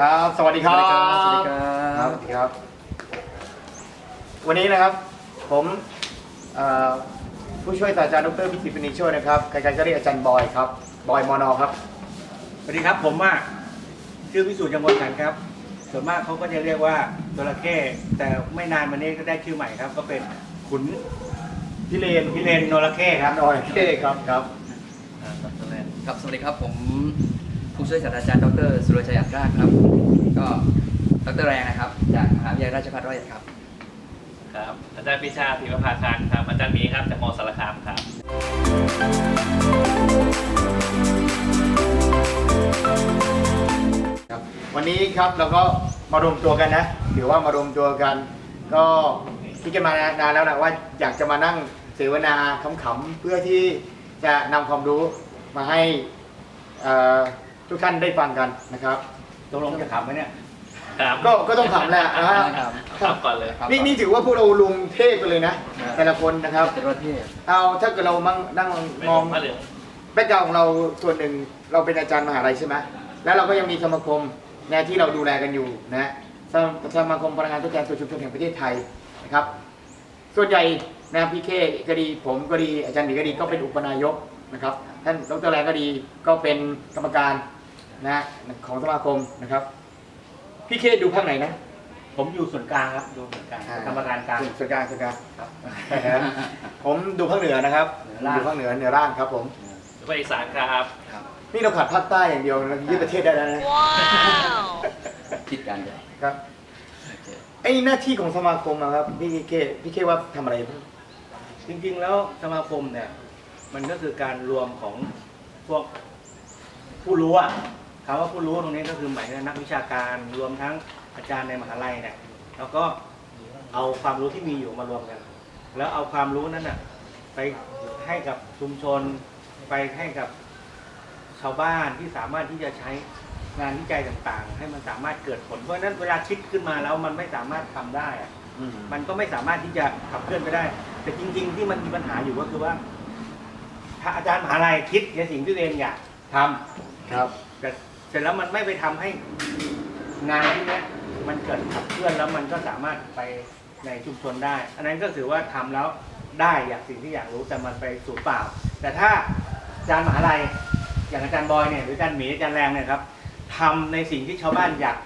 ครับ สวัสดีครับ สวัสดีครับครับ สวัสดีครับ วันนี้นะครับ ผมเอ่อผู้ช่วยศาสตราจารย์ดรพิสิทธิ์ปณิโชยนะครับ ใครๆก็เรียกอาจารย์บอยครับ บอยมอนอครับ สวัสดีครับ ผมว่าชื่อพิสูจน์ยังวนขันครับ ส่วนมากเขาก็จะเรียกว่าจระเข้แต่ไม่นานมานี้ก็ได้ชื่อใหม่ครับ ก็เป็นขุนพี่เลนพิเรนนรเข้ครับนอยเท่ครับ ครับ ครับ สวัสดีครับ ผม ผู้ช่วยศาสตราจารย์ดรสุรชัยอัตราครับ ก็ดรแรงนะครับ จากมหาวิทยาลัยราชภัฏร้อยเอ็ดครับ ครับ อาจารย์พิชาศิวภาคารครับ อาจารย์หมีครับ จากมอสารคามครับ ครับวันนี้ครับเราก็มารวมตัวกันนะหรือว่ามารวมตัวกัน ก็คิดกันมานานแล้วนะว่าอยากจะมานั่งเสวนาขำๆเพื่อที่จะนำความรู้มาให้เอ่อ ทุกท่านได้ฟังกันนะครับตกลงจะขำไหมเนี่ยครับก็ก็ต้องขำแหละนะฮะครับครับก่อนเลยครับ นี่นี่ถือว่าพวกเราลุงเทพกันเลยนะ ครับ แต่ละคนนะครับ เป็นประเทศเอาถ้าเกิดเรามั่งนั่งไม่มอง ผ้าเหลืองแบ็กกราวของเราส่วนหนึ่งเราเป็นอาจารย์มหาลัยใช่ไหมแล้วเราก็ยังมีสมาคมนะที่เราดูแลกันอยู่นะสมาสมาคมพลังงานทดแทนส่วนชุมชนแห่งประเทศไทยนะครับ ส่วนใหญ่นะพี่เคก็ดีผมก็ดีอาจารย์หมีก็ดีก็เป็นอุปนายกนะครับท่านดรแรงก็ดีก็เป็นกรรมการ นะของสมาคมนะครับ พี่เคดูภาคไหนนะผมอยู่ส่วนกลางครับดูส่วนกลางกรรมการกลางส่วนกลางส่วนกลางครับผมดูภาคเหนือนะครับเหนือล่างดูภาคเหนือเหนือล่างครับ ผมภาคอีสานครับครับนี่เราขาดภาคใต้อย่างเดียวนะยึดประเทศได้แล้วนะคิดการใหญ่ครับโอเคไอ้หน้าที่ของสมาคมอะครับพี่เคพี่เคว่าทำอะไรบ้างจริงๆแล้วสมาคมเนี่ย มันก็คือการรวมของพวกผู้รู้อะ คำว่าผู้รู้ตรงนี้ก็คือหมายถึงนักวิชาการรวมทั้งอาจารย์ในมหาลัยเนี่ยแล้วก็เอาความรู้ที่มีอยู่มารวมกัน แล้วเอาความรู้นั้นน่ะไปให้กับชุมชน ไปให้กับชาวบ้านที่สามารถที่จะใช้งานวิจัยต่างๆ ให้มันสามารถเกิดผล เพราะฉะนั้นเวลาคิดขึ้นมาแล้วมันไม่สามารถทำได้อะมันก็ไม่สามารถที่จะขับเคลื่อนไปได้ แต่จริง ๆ ที่มันมีปัญหาอยู่ก็คือว่าถ้าอาจารย์มหาลัยคิดในสิ่งที่ตัวเองอยากทำครับแต่เส ร็จแล้วมันไม่ไปทำให้งานที่นี้มันเกิดขับเคลื่อนแล้วมันก็สามารถไปในชุมชนได้ อันนั้นก็ถือว่าทำแล้วได้อยากสิ่งที่อยากรู้แต่มันไปสูญเปล่า แต่ถ้าอาจารย์มหาลัยอย่างอาจารย์บอยเนี่ยหรืออาจารย์หมีอาจารย์แรงเนี่ยครับทำในสิ่งที่ชาวบ้านอยาก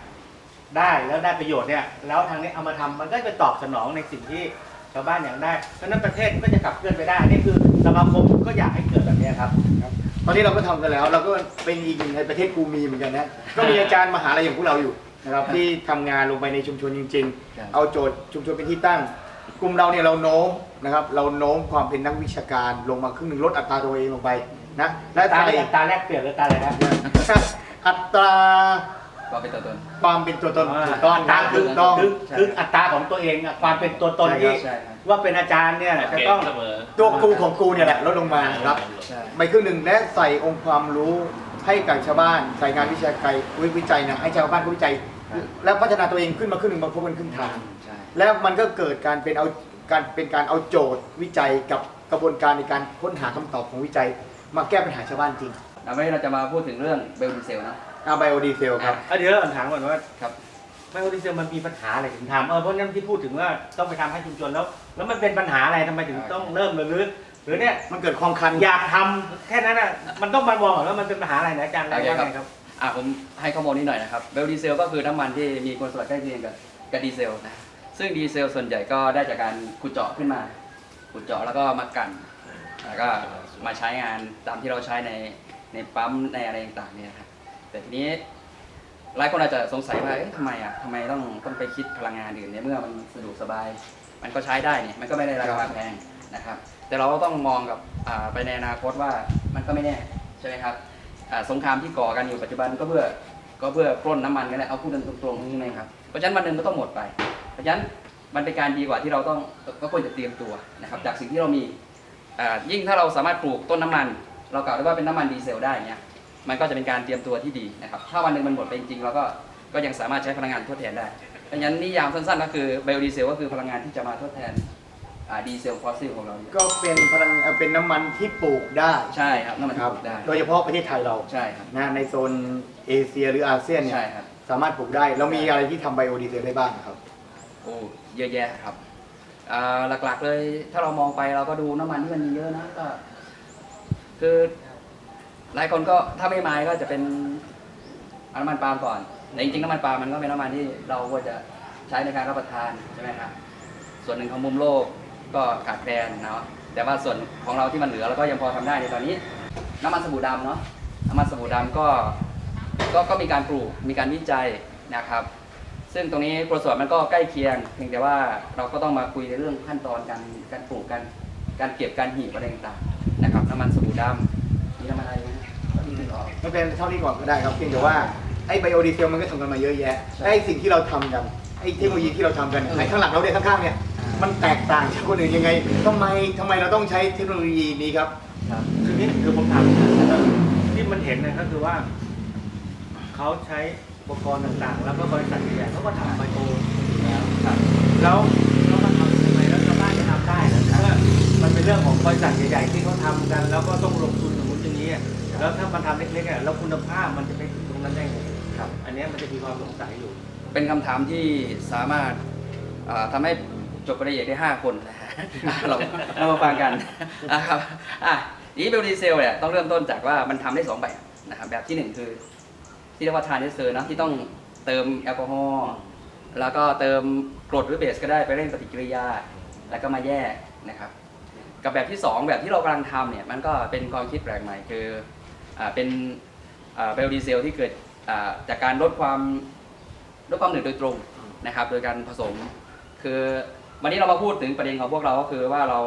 ได้แล้วได้ประโยชน์เนี่ยแล้วทางนี้เอามาทำมันก็ไปตอบสนองในสิ่งที่ชาวบ้านอยากได้เพราะนั้นประเทศก็จะขับเคลื่อนไปได้นี่คือสมาคมก็อยากให้เกิดแบบนี้ครับ ตอนนี้เราก็ทำกันแล้ว เราก็เป็นอีกหนึ่งในประเทศกูมีเหมือนกันนะ ก็มีอาจารย์มหาลัยอย่างพวกเราอยู่นะครับที่ทำงานลงไปในชุมชนจริง ครับ ๆ เอาโจทย์ชุมชนเป็นที่ตั้ง กลุ่มเราเนี่ยเราโน้มนะครับเราโน้มความเป็นนักวิชาการลงมาครึ่งหนึ่งลดอัตราตัวเองลงไปนะและตาใส่ตาแรกเปลี่ยนหรือตาอะไรครับอัตรา ก็เป็นตัวตน ความเป็นตัวตนถูกต้องตานะคือถูกต้องคือคืออัตราของตัวเองอะความเป็นตัวตนใช่ครับที่ใช่ครับว่าเป็นอาจารย์เนี่ยจะเก่ต้องงเสมอตัวกูของกูเนี่ยแหละลดลงมาครับ ใช่ไปครึ่งหนึ่งและใส่องค์ความรู้ให้กับชาวบ้าน ใส่งานวิชาการวิจัยนะให้ชาวบ้านเขาวิจัย แล้วพัฒนาตัวเองขึ้นมาครึ่งหนึ่งมาพบกันครึ่งทาง ใช่ แล้วมันก็เกิดการเป็นเอาการเป็นการเอาโจทย์วิจัยกับกระบวนการในการค้นหาคำตอบของวิจัย มาแก้ปัญหาชาวบ้านจริงแล้ววันนี้เราจะมาพูดถึงเรื่องเบลดีเซลนะอาไบโอดีเซลครับ อะเดี๋ยวเราถามก่อนว่าครับไม่ว่าที่จะมันมีปัญหาอะไรถึงทำเออเพราะนั้นที่พูดถึงว่าต้องไปทำให้ชุมชนแล้ว แล้วมันเป็นปัญหาอะไรทำไมถึงต้องเริ่มเลยหรือหรือเนี่ยมันเกิดความคัน อยากทำแค่นั้นอะมันต้องมามองก่อนว่ามันเป็นปัญหาอะไรนะอาจารย์อะไรโอเคว่าครับไงครับ อะผมให้ข้อมูลนิดหน่อยนะครับเบลดีเซลก็คือน้ำมันที่มีคุณสมบัติใกล้เคียงกับกับดีเซลนะซึ่งดีเซลส่วนใหญ่ก็ได้จากการขุดเจาะขึ้นมาขุดเจาะแล้วก็มากลั่นแล้วก็มาใช้งานตามที่เราใช้ในในปั๊มในอะไรต่างๆเนี่ยครับ แต่ทีนี้หลายคนอาจจะสงสัยว่าเอ๊ะทำไมอะทำไมต้องต้องไปคิดพลังงานอื่นในเมื่อมันสะดวกสบาย มันก็ใช้ได้เนี่ยมันก็ไม่ได้ราคาแพงนะครับ แต่เราก็ต้องมองกับอ่าไปในอนาคตว่ามันก็ไม่แน่ใช่ไหมครับอ่าสงครามที่ก่อกันอยู่ปัจจุบันก็เพื่อก็เพื่อปล้นน้ำมันกันแหละเอาพูดกันตรงๆนี่ไหมครับเพราะฉะนั้นวันหนึ่งก็ต้องหมดไป เพราะฉะนั้นมันเป็นการดีกว่าที่เราต้องก็ควรจะเตรียมตัวนะครับจากสิ่งที่เรามีอ่ายิ่งถ้าเราสามารถปลูกต้นน้ำมัน เรากล่าวได้ว่าเป็นน้ำมันดีเซลได้เนี่ย มันก็จะเป็นการเตรียมตัวที่ดีนะครับ ถ้าวันหนึ่งมันหมดไปจริงๆเราก็ก็ยังสามารถใช้พลังงานทดแทนได้เพราะฉะนั้นนิยามสั้นๆก็คือไบโอดีเซลก็คือพลังงานที่จะมาทดแทนอ่าดีเซลฟอสซิลของเราเนี่ยก็เป็นพลังเอ่อเป็นน้ำมันที่ปลูกได้ใช่ครับน้ำมันครับปลูกได้โดยเฉพาะประเทศไทยเราใช่ครับ นะในโซนเอเชียหรืออาเซียนเนี่ยใช่ครับ สามารถปลูกได้เรามีอะไรที่ทำไบโอดีเซลได้บ้างครับ โอ้เยอะแยะครับอ่าหลักๆเลยถ้าเรามองไปเราก็ดูน้ำมันที่มันมีเยอะนะก็คือ หลายคนก็ถ้าไม่ไม้ก็จะเป็นน้ำมันปาล์มก่อน แต่จริงๆน้ำมันปาล์มมันก็เป็นน้ำมันที่เราควรจะใช้ในการรับประทานใช่ไหมครับ ส่วนหนึ่งของมุมโลกก็ขาดแคลนเนาะ แต่ว่าส่วนของเราที่มันเหลือเราก็ยังพอทำได้ในตอนนี้ น้ำมันสบู่ดำเนาะ น้ำมันสบู่ดำก็ก็ก็มีการปลูก มีการวิจัยนะครับ ซึ่งตรงนี้โปรสวดมันก็ใกล้เคียง เพียงแต่ว่าเราก็ต้องมาคุยในเรื่องขั้นตอนการการปลูกการการเก็บการหีบอะไรต่างๆนะครับ น้ำมันสบู่ดำ มีน้ำมันอะไรไหมที่นึกออกไม่เป็นเท่านี้ก่อนก็ได้ครับเพียงแต่ว่าไอ้ไบโอดีเซลมันก็ทำกันมาเยอะแยะใช่ไอ้สิ่งที่เราทำกันไอ้เทคโนโลยีที่เราทำกันไอ้ข้างหลังเราเนี่ยข้างๆเนี่ยอ่ามัมันแตกต่างจากคนอื่นยังไงทำไมทำไมเราต้องใช้เทคโนโลยีนี้ครับ ครับคือนี่คือผมถามที่มันเห็นเนี่ยก็คือว่า เขาใช้อุปกรณ์ต่างๆ แล้วก็บริษัทใหญ่ๆเขาก็ทำไบโอแล้วครับแล้วแล้วมันทำยังไงแล้วชาวบ้านจะทำได้นะเพราะว่ามันเป็นเรื่องของบริษัทใหญ่ๆที่เขาทำกัน แล้วก็ต้องลงทุน แล้วถ้ามันทำเล็กๆอะแล้วคุณภาพมันจะไปถึงตรงนั้นได้ไงครับ อันเนี้ยมันจะมีความสงสัยอยู่ เป็นคำถามที่สามารถอ่าทำให้จบประเด็นได้ 5 คนนะฮะอะเราเรามาฟังกันนะครับอะอีเบลดีเซลเนี่ยต้องเริ่มต้นจากว่ามันทำได้ 2 แบบนะครับแบบที่1 คือ ที่เรียกว่าทานเนสเซอร์นะที่ต้องเติมแอลกอฮอล์แล้วก็เติมกรดหรือเบสก็ได้ไปเร่งปฏิกิริยา แล้วก็มาแยกนะครับ กับแบบที่ 2 แบบที่เรากำลังทำเนี่ยมันก็เป็นความคิดแปลกใหม่คืออ่า เป็นไบโอดีเซลที่เกิดอ่าจากการลดความลดความหนืดโดยตรงนะครับ โดยการผสม คือวันนี้เรามาพูดถึงประเด็นของพวกเราก็คือว่าเรา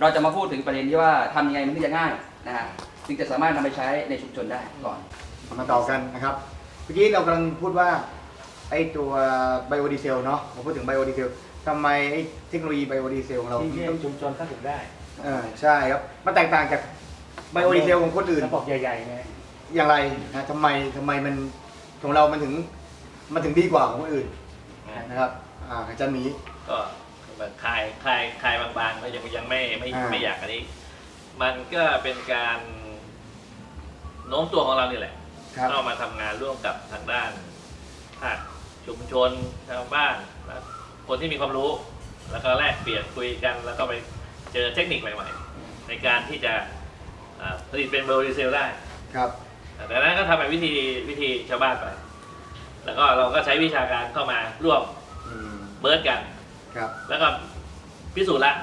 เราจะมาพูดถึงประเด็นที่ว่าทำยังไงมันถึงจะง่ายนะฮะถึงจะสามารถนำไปใช้ในชุมชนได้ก่อนมาต่อกันนะครับเมื่อกี้เรากำลังพูดว่าไอ้ตัวไบโอดีเซลเนาะเราพูดถึงไบโอดีเซลทำไมไอ้เทคโนโลยีไบโอดีเซลของเราที่ถึงที่ต้องชุมชนเข้าถึงได้เออใช่ครับมันแตกต่างจาก ไบโอดีเซลของคนอื่น ระบบใหญ่ๆไงอย่างไรนะทำไมทำไมมันของเรามันถึงมันถึงดีกว่าของคนอื่นนะครับอ่าอาจารย์หมี ก็แบบคลายคลายคลายบางๆก็ยังยังไม่ไม่อ่า ไม่อยากอันนี้ มันก็เป็นการโน้มตัวของเรานี่แหละ ครับ เข้ามาทำงานร่วมกับทางด้านภาคชุมชนชาวบ้านและคนที่มีความรู้ แล้วก็แลกเปลี่ยนคุยกัน แล้วก็ไปเจอเทคนิคใหม่ ๆ ในการที่จะ อ่าผลิตเป็นเบอร์ดีเซลได้ ครับ แต่นั้นก็ทำแบบวิธีวิธีชาวบ้านไป แล้วก็เราก็ใช้วิชาการเข้ามาร่วมอืม เบิร์ดกัน ครับ แล้วก็พิสูจน์ละ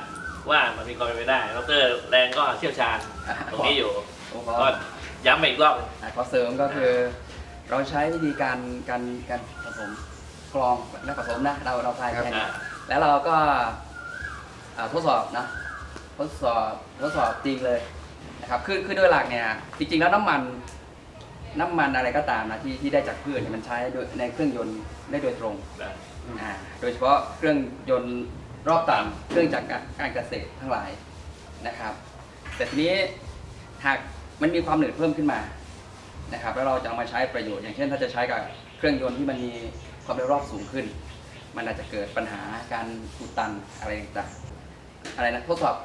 ว่ามันมีความเป็นไปได้ดรแรงก็เชี่ยวชาญตรงนี้อยู่ ผมขอก็ย้ำไปอีกรอบหนึ่ง อะขอเสริมก็คือ เราใช้วิธีการการการผสมกรองและผสมนะ เราเราทายแค่นี้อ่าแล้วเราก็อ่าทดสอบนะ ทดสอบทดสอบจริงเลยนะ ครับคือคือโดยหลักเนี่ยจริงๆแล้วน้ำมันน้ำมันอะไรก็ตามนะที่ที่ได้จากพืชเนี่ยมันใช้โดยในเครื่องยนต์ได้โดยตรงนะอ่าโดยเฉพาะเครื่องยนต์รอบต่ำเครื่องจักรการเกษตรทั้งหลายนะครับ แต่ทีนี้หากมันมีความหนืดเพิ่มขึ้นมานะครับแล้วเราจะเอามาใช้ประโยชน์ อย่างเช่น ถ้าจะใช้กับเครื่องยนต์ที่มันมีความเร็วรอบสูงขึ้น มันอาจจะเกิดปัญหาการอุดตันอะไรต่างๆอะไรนะทดสอบ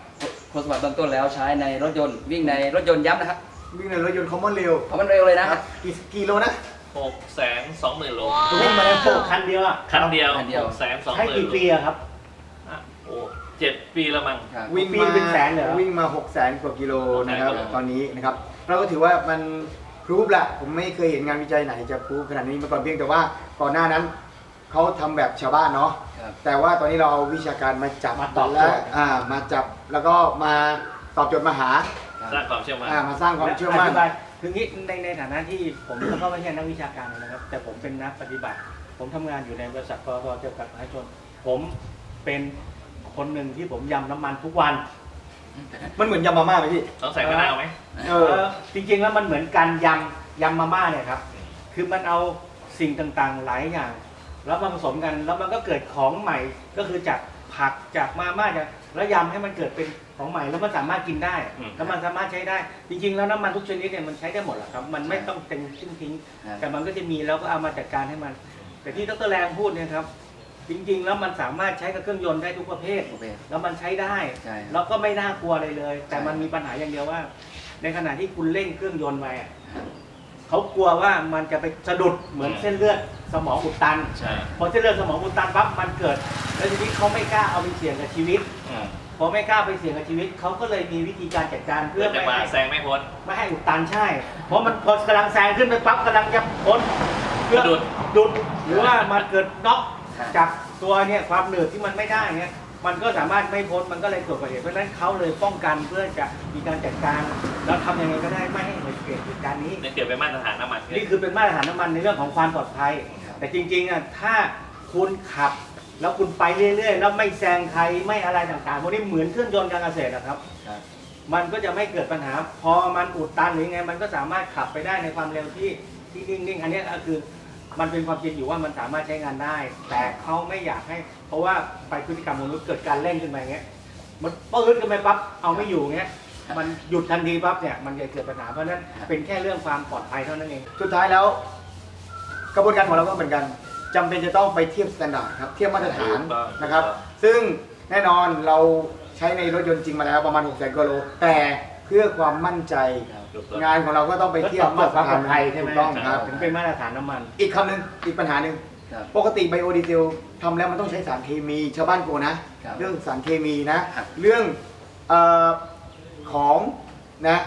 ทดสอบเบื้องต้นแล้วใช้ในรถยนต์วิ่งในรถยนต์ย้ำนะครับวิ่งในรถยนต์คอมมอนเร็วเพราะมันเร็วเลยนะกี่กิโลนะหกแสนสองหมื่นโลวิ่งมาแล้วโผคันเดียวอะคันเดียวคันเดียวหกแสนสองหให้มื่นกี่โลปีอะครับอะโอ้เจ็ดปีแล้วมั้งครับวิ่งปีมาเป็นแสนเลยเหรอ วิ่งมา6 0แสนกว่ากิโลนะครับ600,000ตอนนี้นะครับเราก็ถือว่ามันพรูฟแหละผมไม่เคยเห็นงานวิจัยไหนจะพรูฟขนาดนี้มาก่อนเพียงแต่ว่าก่อนหน้านั้น เขาทำแบบชาวบ้านเนาะครับ แต่ว่าตอนนี้เราเอาวิชาการมาจับมาตอบโจและทย์ อ่ามาจับแล้วก็มาตอบโจทย์มาหาสร้างความเชื่อมั่น อ่ามาสร้างความเชื่อมั่น ธิบายคืองี้ในในฐานะที่ผมก็ไม่ใช่นักวิชาการนะครับ แต่ผมเป็นนักปฏิบัติ ผมทำงานอยู่ในบริษัทปตทจำกัดมหาชน ผมเป็นคนหนึ่งที่ผมยำน้ำมันทุกวัน มันเหมือนยำมาม่าไหมพี่ ต้องใส่มะนาวไหม เออเออจริงๆแล้วมันเหมือนการยำยำมาม่าเนี่ยครับ คือมันเอาสิ่งต่างๆหลายอย่าง แล้วมาผสมกันแล้วมันก็เกิดของใหม่ก็คือจากผักจากมาม่าจากแล้วยำให้มันเกิดเป็นของใหม่แล้วมันสามารถกินได้ อืมแล้วมันสามารถใช้ได้ จริงๆ แล้วน้ำมันทุกชนิดเนี่ยมันใช้ได้หมดแหละครับ มันไม่ต้องเป็นทิ้งทิ้งครับ แต่มันก็จะมีแล้วก็เอามาจัดการให้มัน แต่ที่ดรแรงพูดเนี่ยครับ จริงๆ แล้วมันสามารถใช้กับเครื่องยนต์ได้ทุกประเภท โอเค แล้วมันใช้ได้ ใช่ครับแล้วก็ไม่น่ากลัวเลยเลย แต่ใช่ มันมีปัญหาอย่างเดียวว่า ในขณะที่คุณเร่งเครื่องยนต์ไปอะ เขากลัวว่ามันจะไปสะดุดเหมือนเส้นเลือดสมองอุดตัน ใช่พอเส้นเลือดสมองอุดตันปั๊บมันเกิด แล้วทีนี้เขาไม่กล้าเอาไปเสี่ยงกับชีวิต อืมพอไม่กล้าไปเสี่ยงกับชีวิตเขาก็เลยมีวิธีการจัดการเพื่เพื่ออจะไม่มาให้แซงไม่พ้น ไม่ให้อุดตันใช่ เพราะมันพอกำลังแซงขึ้นไปปั๊บกำลังจะพ้นเพื่อดุด ดุดหรือว่ามันเกิดน็อกครับจากตัวเนี่ยความหนืดที่มันไม่ได้เนี่ย มันก็สามารถไม่พ้นมันก็เลยเกิดอุบัติเหตุเพราะฉะนั้นเขาเลยป้องกันเพื่อจะมีการจัดการ แล้วทำยังไงก็ได้ไม่ให้เกิดเหตุการณ์นี้นี่เกี่ยวเป็นมาตรฐานน้ำมันนี่คือเป็นมาตรฐานน้ำมันในเรื่องของความปลอดภัย แต่จริงๆอะถ้าคุณขับแล้วคุณไปเรื่อยๆ แล้วไม่แซงใครไม่อะไรต่างๆพวกนี้เหมือนเครื่องยนต์การเกษตรนะครับครับมันก็จะไม่เกิดปัญหา พอมันอุดตันหรือไง มันก็สามารถขับไปได้ในความเร็วที่ที่นิ่งๆ อันเนี้ยก็คือ มันเป็นความจริงอยู่ว่ามันสามารถใช้งานได้ แต่เขาไม่อยากให้ เพราะว่าไปพฤติกรรมมนุษย์เกิดการเร่งขึ้นมาอย่างเงี้ยมันปื้ดขึ้นไปปั๊บเอาไม่อยู่เงี้ยมันหยุดทันทีปั๊บเนี่ยมันจะเกิดปัญหาเพราะนั้นเป็นแค่เรื่องความปลอดภัยเท่านั้นเอง สุดท้ายแล้ว กระบวนการของเราก็เหมือนกันจำเป็นจะต้องไปเทียบสแตนดาร์ดครับเทียบมาตรฐานนะครับ ซึ่งแน่นอนเราใช้ในรถยนต์จริงมาแล้วประมาณ6 0 0 0 0กิโลแต่ เพื่อความมั่นใจถูกต้อง งานของเราก็ต้องไปเทียบก็ต้องความปลอดภัยใช่ไหมถูกต้องครับ ถึงเป็นมาตรฐานน้ำมัน อีกคำหนึ่งอีกปัญหาหนึ่งครับ ปกติไบโอดีเซลทำแล้วมันต้องใช้สารเคมี ชาวบ้านโกนะ ครับเรื่องสารเคมีนะ ครับ เรื่องเออของนะ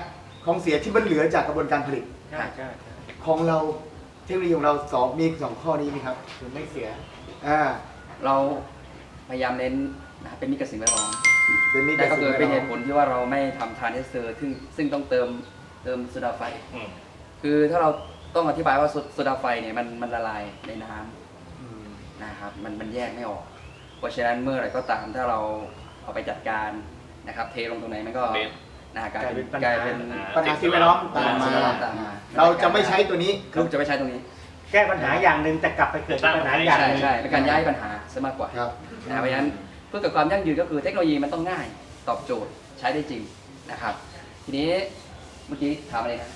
ของเสียที่มันเหลือจากกระบวนการผลิตใช่ใช่ใช่ของเราเทคโนโลยีของเราสองมีสองข้อนี้ไหมครับคือไม่เสีย อ่าเราพยายามเน้นนะครับเป็นมิตรกับสิ่งแวดล้อม เป็นมิตรนั่นก็คือบเป็นเหสิ่งตุผแวดล้อมลที่ว่าเราไม่ทำทรานเซอร์ซึ่งซึ่งต้องเติมเติมโซดาไฟ อืมคือถ้าเราต้องอธิบายว่าโซโซดาไฟเนี่ยมันมันละลายในน้ำอืมนะครับมันมันแยกไม่ออก เพราะฉะนั้นเมื่อไหร่ก็ตามถ้าเราเอาไปจัดการนะครับ เทลงตรงไหนมันก็เป็นนะฮะกลายเป็นกกลาลายยเป็เป็นนปัญหาสิ่งแวดล้อมตามมาสิ่งแวดล้อตามมาเราจะไม่ใช้ตัวนี้เราจะไม่ใช้ตรงนี้ แก้ปัญหาอย่างหนึ่งแต่กลับไปเกิดเป็นปัญหาอย่างใช่หนึ่ง ใช่เป็นการย้ายปัญหาซะมากกว่าครับ นะเพราะฉะนั้น เพื่อเกิดความยั่งยืนก็คือเทคโนโลยีมันต้องง่ายตอบโจทย์ใช้ได้จริงนะครับ ทีนี้เมื่อกี้ถามอะไรนะ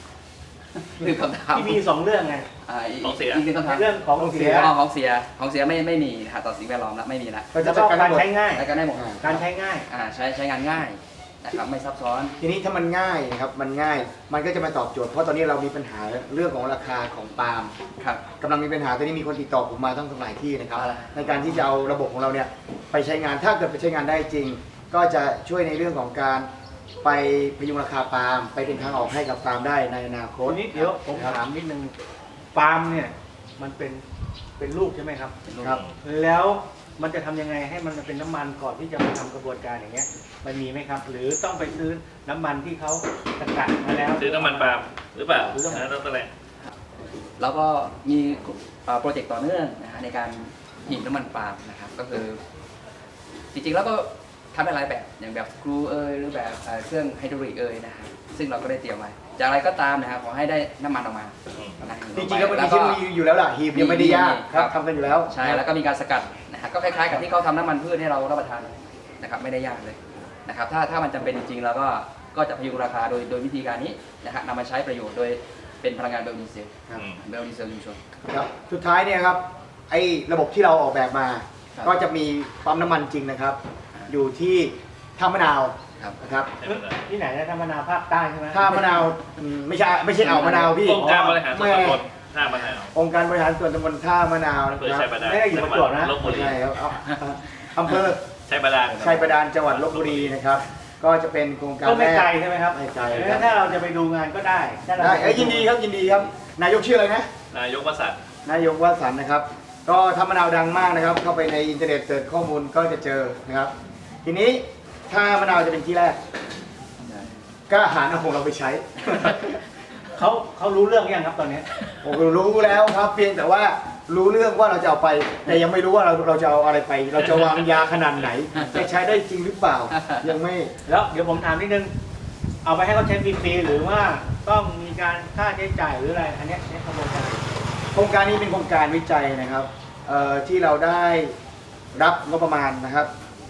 ลืมคำถามที่มีสองเรื่องไงอ่าอีกของเสีย อีกหนึ่งคำถามเรื่องของเสีย อ๋อของเสียของเสียไม่ไม่มีนะฮะต่อสิ่งแวดล้อมแล้วไม่มีละเราแล้จะวจัก็ดการการหมดใช้ง่าย แล้วก็ได้หมดอ่าการใช้ง่าย อ่าใช้ใช้งานง่าย นะครับไม่ซับซ้อน ทีนี้ถ้ามันง่ายนะครับมันง่ายมันก็จะมาตอบโจทย์เพราะตอนนี้เรามีปัญหาเรื่องของราคาของปาล์มครับ กำลังมีปัญหาตอนนี้มีคนติดต่อผมมาทั้งหลายที่นะครับ อะไร ในการที่จะเอาระบบของเราเนี่ยไปใช้งานถ้าเกิดไปใช้งานได้จริง ก็จะช่วยในเรื่องของการไปพยุงราคาปาล์มไปเป็นทางออกให้กับปาล์มได้ในอนาคตทีนี้เดี๋ยวผมถามนิดนึงปาล์มเนี่ยมันเป็นเป็นลูกใช่ไหมครับเป็นรูปครับ แล้ว มันจะทำยังไงให้มันเป็นน้ำมันก่อนที่จะมาทำกระบวนการอย่างเงี้ย มันมีไหมครับ หรือต้องไปซื้อน้ำมันที่เขาสกัดมาแล้ว ซื้อน้ำมันปาล์มหรือเปล่าซื้อน้ำมัน นะนั่นแหละแล้วก็มีเอ่อโปรเจกต์ต่อเนื่องนะฮะในการหีบน้ำมันปาล์มนะครับก็คือ จริงๆแล้วก็ทำได้หลายแบบอย่างแบบสกรูเอยหรือแบบเอ่อเครื่องไฮดรอลิกเอยนะฮะซึ่งเราก็ได้เตรียมไว้จากอะไรก็ตามนะครับขอให้ได้น้ำมันออกมาอืมนะจริงๆก็เป็นแล้วเทคโนโลยีอยู่แล้วล่ะฮีบยังไม่ได้ยากมีครับครับทำกันอยู่แล้ว ใช่แล้วก็มีการสกัดนะฮะ ก็คล้ายๆกับที่เขาทำน้ำมันพืชให้เรารับประทานนะครับไม่ได้ยากเลยนะครับถ้าถ้ามันจำเป็นจริงๆแล้วก็ก็จะพยุงราคาโดยโดยวิธีการนี้นะฮะนำมาใช้ประโยชน์โดยเป็นพลังงานเบลดีเซลครับอืมเบลดีเซลชุมชนครับสุดท้ายเนี่ยครับไอ้ระบบที่เราออกแบบมาครับก็จะมีปั๊มน้ำมันจริงนะครับ อยู่ที่ท่ามะนาวครับนะครับใช่ไหมล่ะที่ไหนนะธรรมนาภาคใต้ใช่ไหมท่ามะนาวอืมไม่ใช่ไม่ใช่อ่าวมะนาวพี่องค์การบริหารส่วนตำบลแม่ ท่ามะนาว องค์การบริหารส่วนตำบลท่ามะนาวนะอำเภอคชัรัยบบาดาลไม่ได้อยู่ประจวบนะลบบุรี ใช่ครับเอาอำเภอชัยบาดาลชัยประดานจังหวัดลบบุรีนะครับ ก็จะเป็นโครงการก็ไม่แรไกลกใช่ไหมครับไม่ไกลแล้วครับถ้าเราจะไปดูงานก็ได้ถ้าเราได้เอ้ยยินดีครับยินดีครับ นายกชื่ออะไรนะ นายกวสันต์นายกวสันต์นะครับ ก็ทำมะนาวดังมากนะครับ เข้าไปในอินเทอร์เน็ตเสิร์ชข้อมูลก็จะเจอนะครับ ทีนี้ถ้ามะนาวจะเป็นที่แรก ก็หาเอาของเราไปใช้ เขาเขารู้เรื่องยังครับตอนนี้ ผมรู้แล้วครับ เพียงแต่ว่ารู้เรื่องว่าเราจะเอาไป แต่ยังไม่รู้ว่าเราเราจะเอาอะไรไป เราจะวางยาขนาดไหนจะใช้ได้จริงหรือเปล่า ยังไม่ แล้วเดี๋ยวผมถามนิดนึง เอาไปให้เขาใช้ฟรีๆหรือว่าต้องมีการค่าใช้จ่ายหรืออะไร อันเนี้ยใช้กระบวนการโครงการนี้เป็นโครงการวิจัยนะครับเอ่อที่เราได้รับงบประมาณนะครับ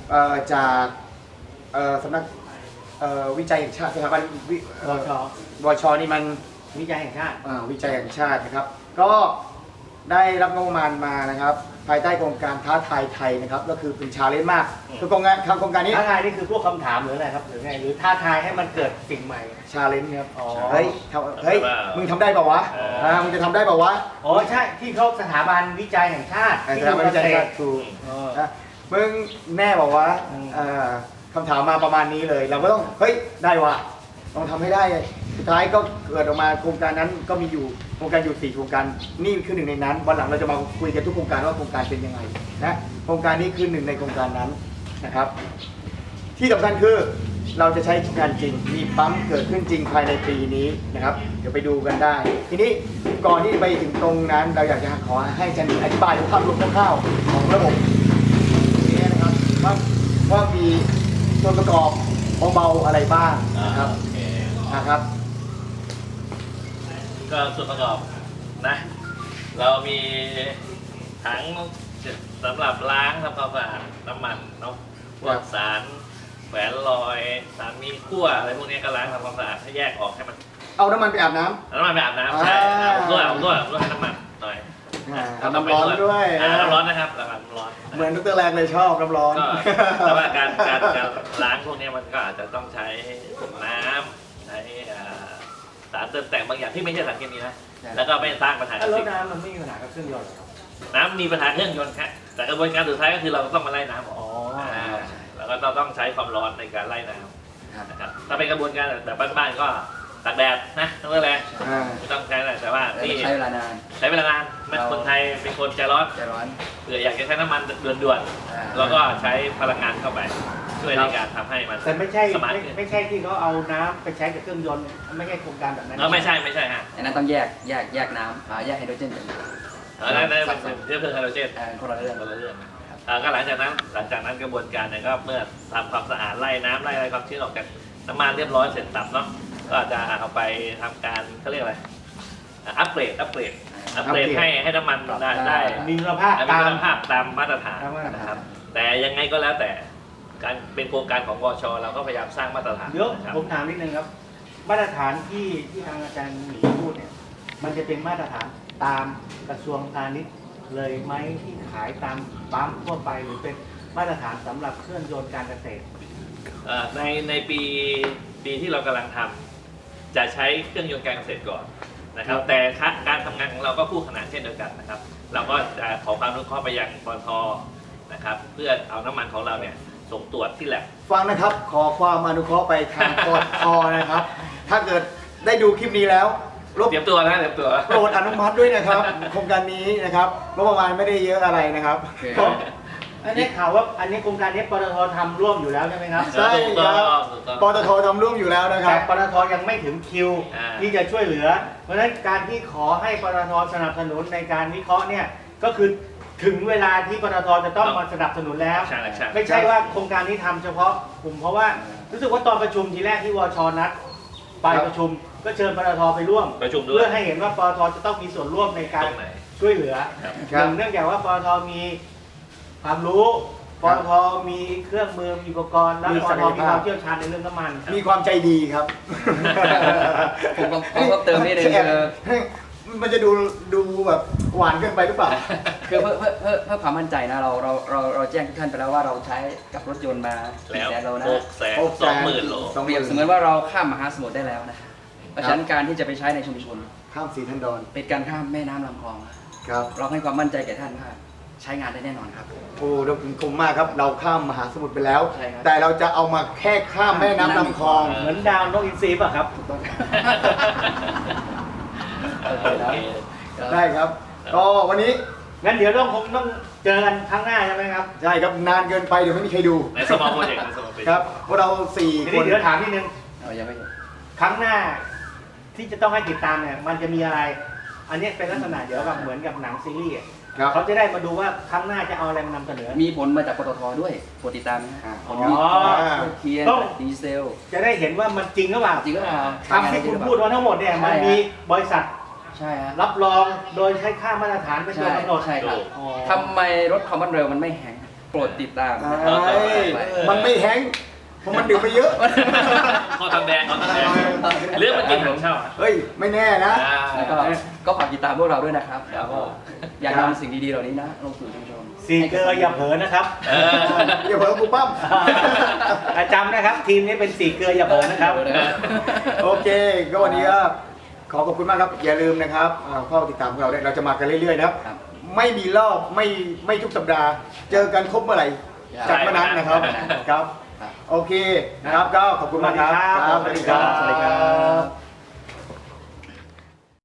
เอ่อจากเอ่อสำนักเอ่อวิจัยแห่งชาติสถาบันวิบเอ่อช บชนี่มัน วิจัยแห่งชาติ อ่าวิจัยแห่งชาตินะครับ ก็ได้รับงบประมาณมานะครับ ภายใต้โครงการท้าทายไทยนะครับ ก็คือเป็นชาเลนจ์มากคือโครงการโครงการนี้ท้าทายนี่คือพวกคำถามหรืออะไรครับหรือไงหรือท้าทายให้มันเกิดสิ่งใหม่ ชาเลนจ์ครับอ๋อ เฮ้ยทำเฮ้ยมึงทำได้เปล่าวะเอออ่่ามึงจะทำได้เปล่าวะอ๋อใช่ที่เขาสถาบันวิจัยแห่งชาติไอ้ที่สถาบันวิจัยเกษการตรถูก เออ นะมึงแน่บอกว่าอืม เอ่อคำถามมาประมาณนี้เลย เราก็ต้อง เฮ้ย ได้วะต้องทำให้ได้ สุดท้ายก็เกิดออกมาโครงการนั้นก็มีอยู่โครงการอยู่สี่โครงการนี่คือหนึ่งในนั้น วันหลังเราจะมาคุยกันทุกโครงการว่าโครงการเป็นยังไงนะโครงการนี้คือหนึ่งในโครงการนั้นนะครับ ที่สำคัญคือเราจะใช้งานจริง มีปั๊มเกิดขึ้นจริงภายในปีนี้นะครับ เดี๋ยวไปดูกันได้ ทีนี้ก่อนที่ไปถึงตรงนั้น เราอยากจะขอให้อาจันอธิบายภาพรวมคร่าวๆของระบบนี้นะครับว่าว่ามีส่วนประกอบเบาๆอะไรบ้างนะครับโอเคนะครับ ก็ส่วนประกอบนะ เรามีถังสำหรับล้างทำความสะอาดน้ำมันเนาะพวครักบสารแขวนลอยสารมีขั้วอะไรพวกนี้ก็ล้างทำความสะอาดให้แยกออกให้มันเอาน้ำมันไปอาบน้ำ เอาน้ำมันไปอาบน้ำใช่อ่า เอาด้วยเอาด้วยเอาด้วยให้น้ำมันหน่อยอ่าเอาน้ำร้อนด้วยอ่าน้ำร้อนนะครับน้ำร้อนเหมือนดรแรงเลยชอบน้ำร้อน ก็แต่ว่าการการการล้างพวกนี้มันก็อาจจะต้องใช้พวกน้ำใช้อ่า สารเติมแต่งบางอย่างที่ไม่ใช่สารเคมีนะใช่แล้วก็ไม่สร้างปัญหาถ้ารถสิ่งน้ำมันไม่มีปัญหากับเครื่องยนต์เหรอครับน้ำมีปัญหาเครื่องยนต์ครับแต่กระบวนการสุดท้ายก็คือเราต้องมาไล่น้ำออก อ๋ออ่าแล้วก็ต้องใช้ความร้อนในการไล่น้ครับำนะครับ ถ้าเป็นกระบวนการแบบบ้านๆก็ตากแดดนะต้องเรียกอะไรอ่าไม่ต้องใช้อะไรแต่ว่าแล้วนี่ใช้เวลานาน ใช้เวลานานมันเรา คนไทยเป็นคนใจร้อนใจร้อนเผื่ออยากจะใช้น้ำมันด่วนอ่าๆแล้วก็ใช้พลังงานเข้าไป ช่วยในการทำให้มันแต่ไม่ใช่สมาร์ทไม่ขึ้นไม่ใช่ที่เขาเอาน้ำไปใช้กับเครื่องยนต์ไม่ใช่โครงการแบบนั้น เออไม่ใช่ไม่ใช่ฮะอันนั้นต้องแยกแยกแยกน้ำอ่าแยกไฮโดรเจนเป็นเออนั่นนั่นเป็นเชื้อเพลิงไฮโดรเจนอ่าคนละเรื่อง คนละเรื่องนะเอ่อก็หลังจากนั้นหลังจากนั้นกระบวนการเนี่ยก็เมื่อทำความสะอาดไล่น้ำไล่อะไรความชื้นออกจากน้ำมันเรียบร้อยเสร็จสับเนาะก็จะเอาไปทำการเขาเรียกอะไรอะอัปเกรดอัปเกรดอัปเกรดอัปเกรด ให้ให้น้ำมันได้ ได้ มีคุณภาพมีตาคุม ณภาพตามมาตรฐานตามมาตรฐาน นะครับ แต่ยังไงก็แล้วแต่ การเป็นโครงการของวชเราก็พยายามสร้างมาตรฐานเดี๋ยวนะครับผมถามนิดนึงครับ มาตรฐานที่ที่ทางอาจารย์หมีพูดเนี่ย มันจะเป็นมาตรฐานตามกระทรวงพาณิชย์เลยไหมที่ขายตามปั๊มทั่วไปหรือเป็นมาตรฐานสำหรับเครื่องยนต์การเกษตร เอ่อในในปีปีที่เรากำลังทำจะใช้เครื่องยนต์การเกษตรก่อนนะครับ แต่คะการทำงานของเราก็คู่ขนานเช่นเดียวกันนะครับ เราก็จะขอความรู้ข้อห์ไปยังปตทนะครับ เพื่อเอาน้ำมันของเราเนี่ย ส่งตรวจที่แลบ ฟังนะครับ ขอความอนุเคราะห์ไปทางปตทนะครับ ถ้าเกิดได้ดูคลิปนี้แล้วรบเตรียมตัวนะเตรียมตัว โปรดอนุมัติด้วยนะครับ โครงการนี้นะครับงบประมาณไม่ได้เยอะอะไรนะครับโอเค ก็อันนี้ข่าวว่าอันนี้โครงการนี้ปตททำร่วมอยู่แล้วใช่ไหมครับใช่ครับถูกต้อง ปตททำร่วมอยู่แล้วนะคแต่รับ ปตทยังไม่ถึงคิวอ่า ที่จะช่วยเหลือ เพราะฉะนั้นการที่ขอให้ปตทสนับสนุนในการวิเคราะห์เนี่ยก็คือ ถึงเวลาที่ปตทจะต้องมาสนับสนุนแล้ว ใช่ใช่ไม่ใช่ว่าโครงการนี้ทำเฉพาะกลุ่มเพราะว่ารู้สึกว่าตอนประชุมทีแรกที่วชนัดไปครับประชุมก็เชิญปตทไปร่วม ประชุมด้วเพื่ยอให้เห็นว่าปตทจะต้องมีส่วนร่วมในตการรงไหน ช่วยเหลือครับครับหนึ่งเนื่องจากว่าปตทมีความรู้ปตทมีเครื่องมือมีอุปกรณ์และมีปศัตกทยมีภาพ ความเชี่ยวชาญในเรื่องน้ำมัน มีความใจดีครับผมก็ผมก็เติมนิดนึงคือ มันจะดูดูแบบ หวานเกินไปหรือเปล่า คือเพื่อเพื่อเพื่อเพื่อความมั่นใจนะเราเราเราเราแจ้งทุกท่านไปแล้วว่าเราใช้กับรถยนต์มาแล้กี่วแสนโลนะหกแสนหกแสน สองหมื่นโลสองเปรียบเสมือนว่าเราข้ามมหาสมุทรได้แล้วนะเพราะฉะนั้นการที่จะไปใช้ในชุมชน ข้ามสีทันดอนเป็นการข้ามแม่น้ำลำคลอง ครับ เราให้ความมั่นใจแก่ท่านว่าใช้งานได้แน่นอนครับ โอ้เราขอบคุณมากครับ เราข้ามมหาสมุทรไปแล้ว ใช่ครับ แต่เราจะเอามาแค่ข้ามแม่น้ำลำคลอง เหมือนดาวนกอินทรีป่ะครับ โอเคโอนะเคได้ครับ ก็วันนี้งั้นเดี๋ยวต้องคงต้องเจอกันครั้งหน้าใช่ไหมครับใช่ครับนานเกินไปเดี๋ยวไม่มีใครดูในสมอลโปรเจกต์ในสมอลโปรเจกต์ครับพวกเราสี่ทีคนี้นเดี๋ยวถามนิดนึงเอายังไม่จบครั้งหน้า ที่จะต้องให้ติดตามเนี่ยมันจะมีอะไร อันนี้เป็นลักษณะเดี๋ยวแบบเหมือนกับหนังซีรีส์อะครับ เขาจะได้มาดูว่าครั้งหน้าจะเอาอะไรมานำเสนอ มีผลมาจากปตทด้วยโปรดติดตามนะอ่าผลมีอ๋อ เทียนต้องดีเซลจะได้เห็นว่ามันจริงหรือเปล่าจริงหรือเปล่าคำที่คุณพูดมาทั้งหมดเนี่ยมันมีบริษัทใช่ฮะรับรองโดยใช้ค่ามาตรฐานเป็นตัวใช่กำหนดใช่ครับอ๋อทำไมรถคอมมอนเรลมันไม่แหงโปรดติดตามใช่มันไม่แห้งเพราะมันดื่มไปเยอะ คอทองแดงคอทองแดงเรื่องมันกินของเช่าอะเฮ้ย ไม่แน่นะ อ่า แล้วก็ก็ฝากติดตามพวกเราด้วยนะครับ แล้วก็อยากนำสิ่งดีๆเหล่านี้นะลงสู่ชุมชนสี่เกลืออย่าเผลอนะครับเออ อย่าเผลอกูปั้มอาจำนะครับ ทีมนี้เป็นสี่เกลืออย่าเผลอนะครับ โอเค ก็วันนี้ก็ ขอขอบคุณมากครับ อย่าลืมนะครับอ่าเข้าติดตามพวกเราด้วยเราจะมากันเรื่อยๆนะครับ ครับไม่มีรอบไม่ไม่ทุกสัปดาห์ เจอกันครบเมื่อไหร่ใช่จัดเมื่อนั้นนะครับใช่ครับ ครับ โอเคนะครับก็ขอบคุณมากครับสวัสดีครับ สวัสดีครับสวัสดีครับ